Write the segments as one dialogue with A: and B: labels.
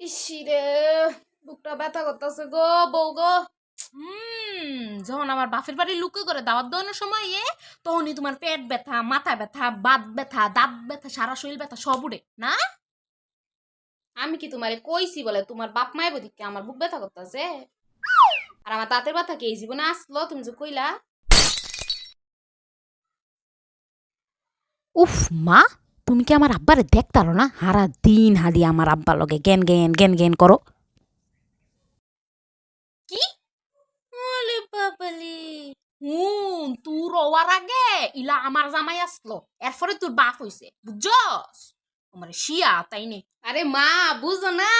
A: ইসিরে বুকটা ব্যথা করতেছে গো বউ গো। হুম যখন আমার বাপের বাড়ি লুকে করে দাওয়াত দেওয়ানোর সময় এ তখনই তোমার পেট ব্যথা মাথা ব্যথা বাত ব্যথা দাঁত ব্যথা সারা শরীর ব্যথা সব উড়ে না? আমি কি তোমারে কইছি বলে তোমার বাপ মায়ের বদিকে আমার বুক ব্যথা করতেছে? আর আমার দাঁতের ব্যথা কি এই জীবনে আসলো তুমি যে কইলা?
B: উফ মা! তুমি কি আমার আব্বারে দেখতারো না? হারা দিন হাদি আমার আব্বার লগে জ্ঞান জ্ঞান জ্ঞান জ্ঞান করো।
A: কি? ওলে বাবালে। হুন তোর হওয়ার আগে ইলা আমার জামাই আসলো। এরপরে তোর বাপ হইছে, বুঝছস? আমার শিয়া, তাই নে? আরে মা, বুঝো না।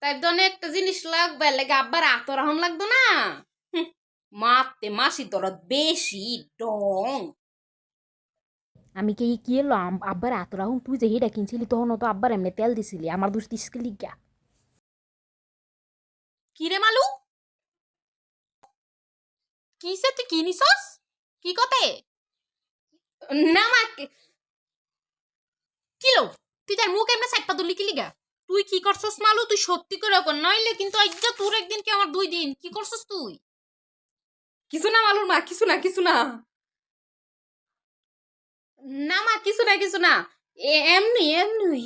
A: তাই তো একটা জিনিস লাগবে, লাগে আব্বার আতর হন লাগতো না। মাতে মাসি দরদ বেশি, ডং।
B: আমি কি কি এলো? আম- আব্বার এত রাহুম তুই যে হেটা কিনছিলি তখন তো আব্বার এমনি তেল দিছিলি। আমার দুষ দিসকে লিগা।
A: কি রে মালু? কিসে তুই কি নিছস কি কতে? না মা কি- কিলো? তুই তার মুখ এমনি সাইডটা দুলি কি লিগা? তুই কি করছস মালু? তুই সত্যি করে কর নইলে কিন্তু আজ্ঞা তোর একদিন কি আমার দুই দিন। কি করছস তুই?
C: কিছু না মালুর মা কিছু না কিছু না।
A: না মা কিছু না কিছু না। এমনি এমনি।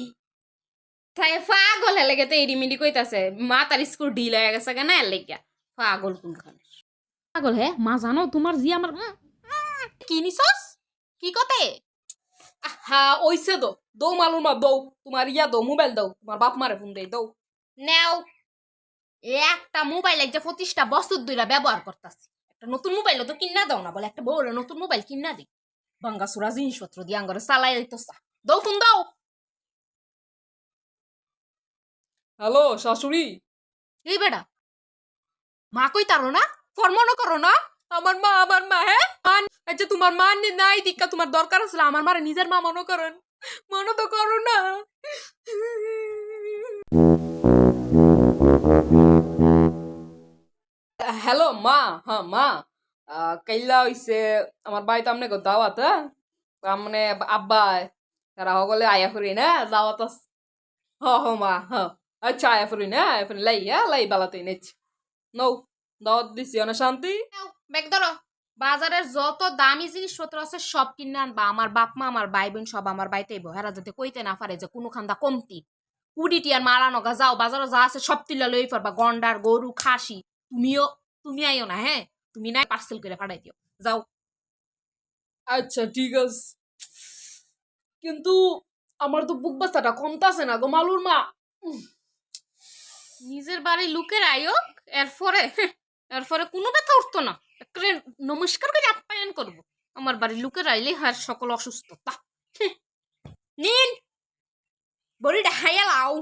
A: তাই পাগল হেলে গেতে এডিমিডি কইতাছে। মা তার স্কুল ঢিল হয়ে গেছে কেন এর লেগিয়া। পাগল কোনখানে?
B: পাগল হে? মা জানো তোমার জি আমার
A: কি নিছস? কি কতে?
C: হা ওইসে দো। দৌ মালুর মা দৌ। তোমার ইয়া দৌ মোবাইল দাও তোমার বাপ মারে ফোন দেই দৌ।
A: নেও। একটা মোবাইল যে পঁচিশটা বছর ধরে ব্যবহার করতেছি। একটা নতুন মোবাইল তো কিনা দাও না বলে একটা বড় নতুন মোবাইল কিনা দি বাঙ্গা সুরা জিনিসপত্র দিয়ে আঙ্গরে চালাই দিতেছা দাও ফোন দাও
C: হ্যালো শাশুড়ি
A: এই বেটা মা কই তারো না ফরমনও করো না
C: আমার মা আমার মা হ্যাঁ মান আচ্ছা তোমার মা নাই দীক্ষা তোমার দরকার আছে আমার মারে নিজের মা মনে করেন মনে তো করো না হ্যালো মা হ্যাঁ মা কাইলা হইছে আমার বাড়িতে আমনে গো দাওয়াত আমনে আব্বা তারা সকলে আয়া করি না? দাওয়াত হ হ, মা, হ। আচ্ছা আয়া করি না? আয়া করি লাই হ্যাঁ লাই বালাতে নেছি নৌ দাওয়াত দিছি অনেক শান্তি?
A: ব্যাগ ধরো বাজারের যত দামি জিনিসপত্র আছে, সব কিনে আনবা। আমার বাপ মা আমার ভাই বোন সব আমার বাড়িতে হেরা যাতে কইতে না পারে যে কোনো খান্দা কমতি। কুড়িটি আর মারা নগা, যাও বাজারে যা আছে, সব তিলা লই পারবা গন্ডার গরু খাসি। তুমিও তুমি আইও না হ্যাঁ তুমি না পার্সেল করে পাঠাই দিও। যাও।
C: আচ্ছা ঠিক আছে। কিন্তু আমার তো বুক ব্যথাটা কমতাছে না গো মালুর মা।
A: নিজের বাড়ি লুকের আয়োগ এরপরে এরপরে কোনো ব্যথা উঠতো না। একেবারে নমস্কার করে আপ্যায়ন করব। আমার বাড়ি লুকের আইলে হার সকল অসুস্থতা। নিন। বড়িটা হাইয়া লাও।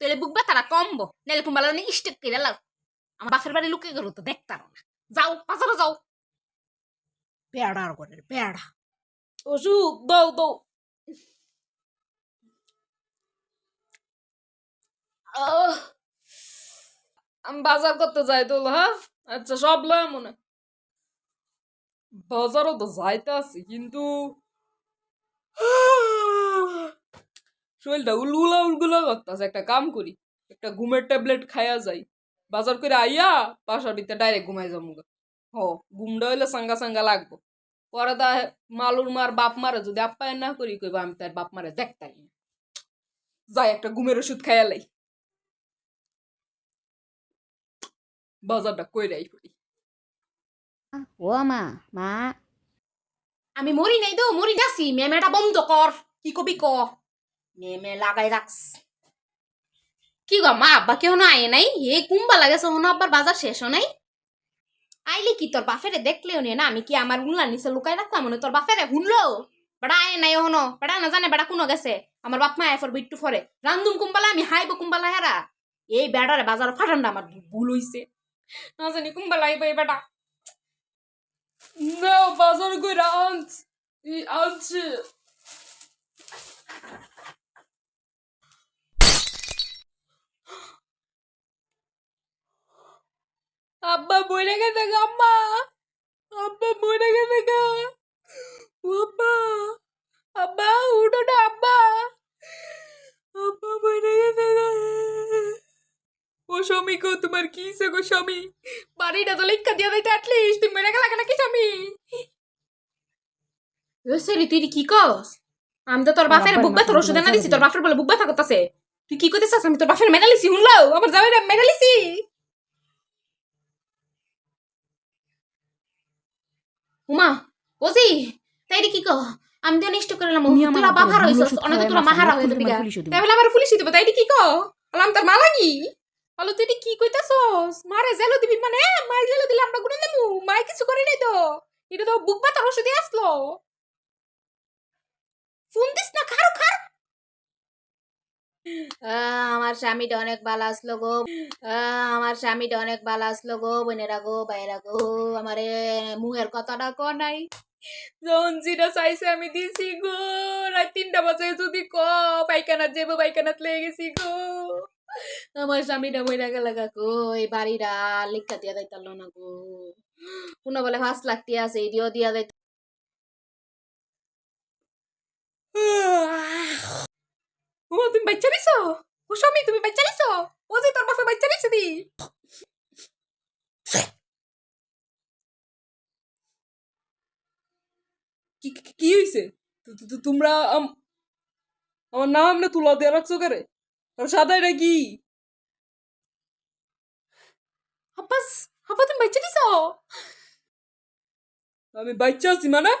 A: তাহলে বুক ব্যথাটা কমবো। নাহলে কুম্বালা স্টেক করে লাও। আমার বাপের বাড়ি লুকে গেল তো দেখতাম না। যাও বাজারে যাও। বেড়ার করে বেড়া
C: ওষুধ দাও দাও। আহ, আমি বাজার করতে যাই তো হ্যাঁ? আচ্ছা সব লয় মনে। বাজারও তো যাইতে আছি কিন্তু শরীরটা উলগুলা উলগুলা করতেছে। একটা কাম করি একটা ঘুমের ট্যাবলেট খাইয়া যাই। বাজার করে আইয়া বাসাটিতে ডাইরেক্ট ঘুমাই যাব হ ঘুমটা হইলে সাঙ্গা সাঙ্গা লাগবো। পরে দা মালুর মার বাপ মারে যদি আপ্যায়ন না করি কইবা আমি তার বাপ মারে দেখতাই না। যাই একটা ঘুমের ওষুধ খাইয়ালাই বাজারটা কইরাই করি।
B: ও মা মা।
A: আমি মরি নাই তো মরি যাচ্ছি। মেমেটা বন্ধ কর। কি কবি ক? মেমে লাগাই রাখস কি গো, মা আব্বা কেউ না আয় নাই? হে কুম্বা লাগেছে, হন আব্বার বাজার শেষ নাই। আইলে কি তোর বাফেরে দেখলেও নে না? আমি কি আমার উনলা নিচে লুকাই রাখলাম? মনে তোর বাফেরে হুনলো? বেড়া আয় নাই হনো বেড়া না জানে বেড়া কোনো গেছে। আমার বাপ মা এফর বিট্টু ফরে রান্দুম কুম্বালা আমি হাইব কুম্বালা হেরা। এই বেড়ারে বাজার ফাটান্ডা আমার ভুল হইছে। না জানি কুম্বালা আইব এই বেটা
C: না, বাজার কইরা ই আনছে। আব্বা মরে গেছে আম্মা আব্বা। মরে গেছে গা। ও আব্বা। আব্বা উঠো না আব্বা। আব্বা মরে গেছে গা। স্বামী গো তোমার কি হইছে গো স্বামী? বাড়িটা তো লেখা দিয়া দিতে অ্যাটলিস্ট তুমি মেরে গেলা কেন কি স্বামী?
A: সেরি তুই কি কস? আমি তো তোর বাপের বুক ব্যথার ওষুধ এনে দিছি তোর বাপের বলে বুক ব্যথা করতেছে। তুই কি করতেছিস আমি তোর বাপের মেডালিসি শুনলো আমার জামাই মেডালিসি উমা ওজি তাই কি কহ? আমি তো নিষ্ঠ করলাম তোরা
B: বাবা
A: বাবার হইছস অনেক তোরা মাহারা
B: পুলিশে দিবো।
A: তাই বলে আমার পুলিশ দিব তাই কি কহ? আলাম তার মা লাগি? আলো তুই কি কইতাছস? মারে জেলো দিবি মানে মার জেলো দিলে আমরা গুনে দেবো মাই কিছু করে নাই তো। এটা তো বুক ব্যথার ওষুধই আসলো। ফোন দিস না খারো খার। আমার স্বামীটা অনেক ভালো আসলো গো। আমার স্বামীটা অনেক ভালো আসলো গো, বোনেরা গো বাইরা গো। আমারে মুহের কথাটা ক নাই। যখন যেটা চাইছে আমি দিছি গো। রাত তিনটা বাজে যদি ক পাইখানাত যাব পাইখানাত লেগে গেছি গো। আমার স্বামীটা মইরা গেল গা এই বাড়িটা লিখা দিয়া যাইতাল না গো। কোনো বলে পাঁচ লাখ টিয়া আছে, এডিও দিয়া যাইত তুমি বাচ্চা নিছো? তুমি বাচ্চা নিছো? ও যে তোর বাপে বাচ্চা নিছে দি।
C: কি, কি- হইছে? তু- তু- তু- তোমরা আমার নাম তুলা দিয়ে রাখছো সাদা এটা কি?
A: তুমি বাচ্চা নিছো?
C: আমি বাচ্চা আছি মানে?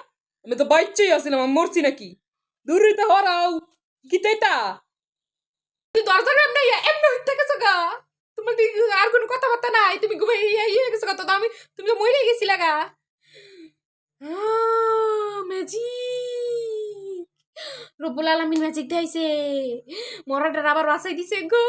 C: আমি তো বাচ্চাই আছিলাম, আমি মরছি নাকি? দূর হইতে হরাও। কি তাইতা?
A: গা। আর কোনো কথাবার্তা নাই, তুমি ঘুমে ইয়ে গেছো গা আমি, তুমি মরে গেছিলা গা। ম্যাজিক রব্বুল আলমিন ম্যাজিক দেখাইছে। মরাটার আবার বাসাই দিছে গো।